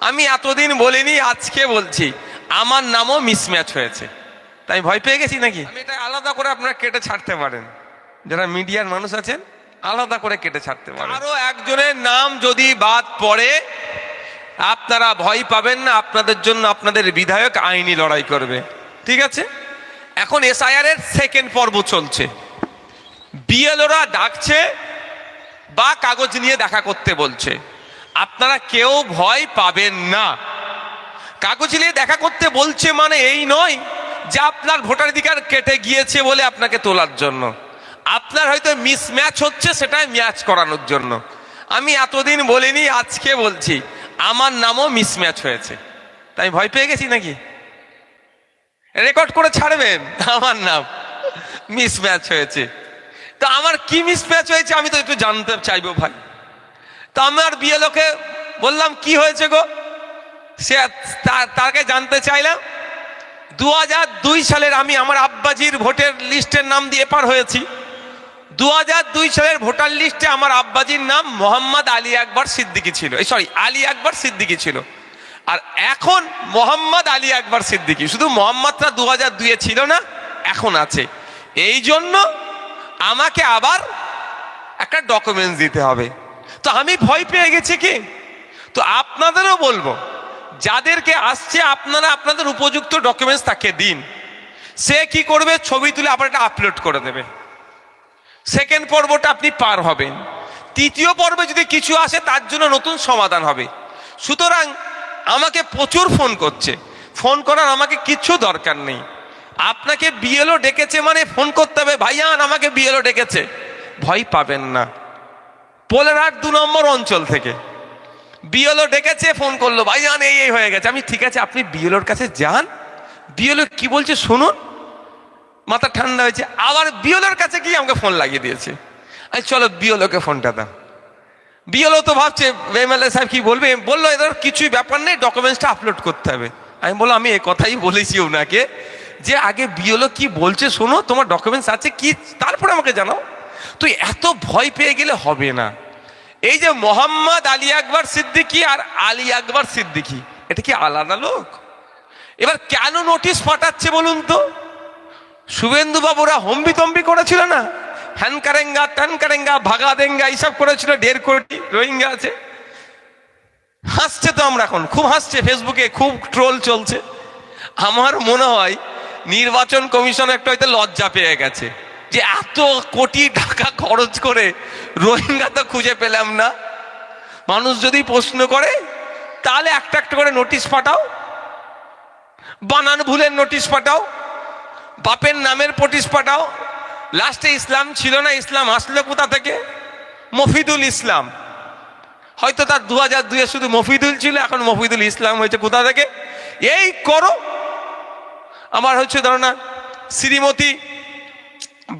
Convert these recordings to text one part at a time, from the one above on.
আমি এতদিন বলিনি আজকে বলছি। আমার নামও মিসম্যাচ হয়েছে। তাই ভয় পেয়ে গেছি নাকি? এটা আলাদা করে আপনারা কেটে ছাড়তে পারেন। যারা মিডিয়ার মানুষ আছেন আলাদা করে কেটে ছাড়তে পারেন। আরও একজনের নাম যদি বাদ পড়ে আপনারা ভয় পাবেন না আপনাদের জন্য আপনাদের বিধায়ক আইনি লড়াই করবে। ঠিক আছে? এখন এসআইআর এর সেকেন্ড পর্ব চলছে। বিএলওরা ডাকছে বা কাগজ নিয়ে দেখা করতে বলছে। আপনারা কেউ ভয় পাবেন না। কাগজ নিয়ে দেখা করতে বলছে মানে এই নয় যে আপনার ভোটাধিকার কেটে গিয়েছে বলে আপনাকে তোলার জন্য। আপনার হয়তো মিসম্যাচ হচ্ছে সেটাই ম্যাচ করানোর জন্য। আমি এতদিন বলিনি, আজকে বলছি, আমার নামও মিসম্যাচ হয়েছে। তাই ভয় পেয়ে গেছি নাকি? রেকর্ড করে ছাড়বেন, আমার নাম মিসম্যাচ হয়েছে। তো আমার কি মিসম্যাচ হয়েছে আমি তো একটু জানতে চাইব ভাই। তো আমার বিয়ে লোকে বললাম, কি হয়েছে গো? সে তাকে জানতে চাইলাম। দু দুই সালের আমি আমার আব্বাজির ভোটের লিস্টের নাম দিয়ে পার হয়েছি। দু দুই সালের ভোটার লিস্টে আমার আব্বাজির নাম মোহাম্মদ আলী আকবর সিদ্দিকি ছিল। এই সরি, আলী আকবর সিদ্দিকি ছিল। আর এখন মোহাম্মদ আলী আকবর সিদ্দিকি। শুধু মোহাম্মদটা দু হাজার দুয়ে ছিল না, এখন আছে। এই জন্য আমাকে আবার একটা ডকুমেন্টস দিতে হবে। তো আমি ভয় পেয়ে গেছি কি? তো আপনাদেরও বলব, যাদেরকে আসছে আপনারা আপনাদের উপযুক্ত ডকুমেন্টস তাকে দিন। সে কি করবে? ছবি তুলে আবার এটা আপলোড করে দেবে। সেকেন্ড পর্বটা আপনি পার হবেন। তৃতীয় পর্বে যদি কিছু আসে, তার জন্য নতুন সমাধান হবে। সুতরাং আমাকে প্রচুর ফোন করছে। ফোন করার আমাকে কিচ্ছু দরকার নেই। আপনাকে বিএলও ডেকেছে মানে ফোন করতে হবে ভাইয়ান আমাকে বিএলও ডেকেছে। ভয় পাবেন না। পোলেরহাট দু নম্বর অঞ্চল থেকে। বিএলও ডেকেছে, ফোন করল ভাইজান এই এই হয়ে গেছে। আমি, ঠিক আছে, আপনি বিএলওর কাছে যান। বিএলও কি বলছে শুনুন। মাথা ঠান্ডা হয়েছে। আবার বিএলওর কাছে গিয়ে আমাকে ফোন লাগিয়ে দিয়েছে। আমি চলো বিএলওকে ফোনটা দাও। বিএলও তো ভাবছে, এমএলএ সাহেব কি বলবে? বলল, এদের কিছুই ব্যাপার নেই, ডকুমেন্টসটা আপলোড করতে হবে। আমি বললাম, আমি এ কথাই বলেছি ওনাকে যে, আগে বিএলও কি বলছে শোনো, তোমার ডকুমেন্টস আছে কি, তারপরে আমাকে জানাও। তুই এত ভয় পেয়ে গেলে হবে না। এই যে মোহাম্মদ আলী আকবর সিদ্দিকি আর আলী আকবর সিদ্দিকী, এটা কি আলাদা লোক? এবার কেন নোটিশ পাঠাচ্ছে বলুন তো? শুভেন্দু বাবুরা হম্বি তম্বি করেছিল না? হ্যান কারেঙ্গা ত্যান কারেঙ্গা, ভাগা দেঙ্গা, এইসব করেছিল, দেড় কোটি রোহিঙ্গা আছে। হাসছে তো আমরা এখন, খুব হাসছে ফেসবুকে, খুব ট্রোল চলছে। আমার মনে হয় নির্বাচন কমিশন একটা হয়তো লজ্জা পেয়ে গেছে। যে এত কোটি টাকা খরচ করে রোহিঙ্গা তো খুঁজে পেলাম না। মানুষ যদি প্রশ্ন করে, তাহলে একটা একটা করে নোটিশ পাঠাও। বানান ভুলের নোটিশ পাঠাও। বাপের নামের নোটিশ পাঠাও। লাস্টে ইসলাম ছিল না, ইসলাম আসলো কোথা থেকে? মফিদুল ইসলাম। হয়তো তার দু হাজার দুয়ে শুধু মফিদুল ছিল, এখন মফিদুল ইসলাম হয়েছে কোথা থেকে? এই করো। আমার হচ্ছে ধরো না শ্রীমতী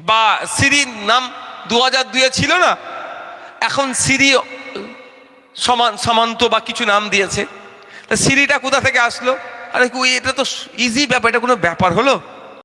বা সিরির নাম দু হাজার দুয়ে ছিল না, এখন সিরি সমান, সমান্ত বা কিছু নাম দিয়েছে। তা সিরিটা কোথা থেকে আসলো? আরে এটা তো ইজি ব্যাপার, এটা কোনো ব্যাপার হলো?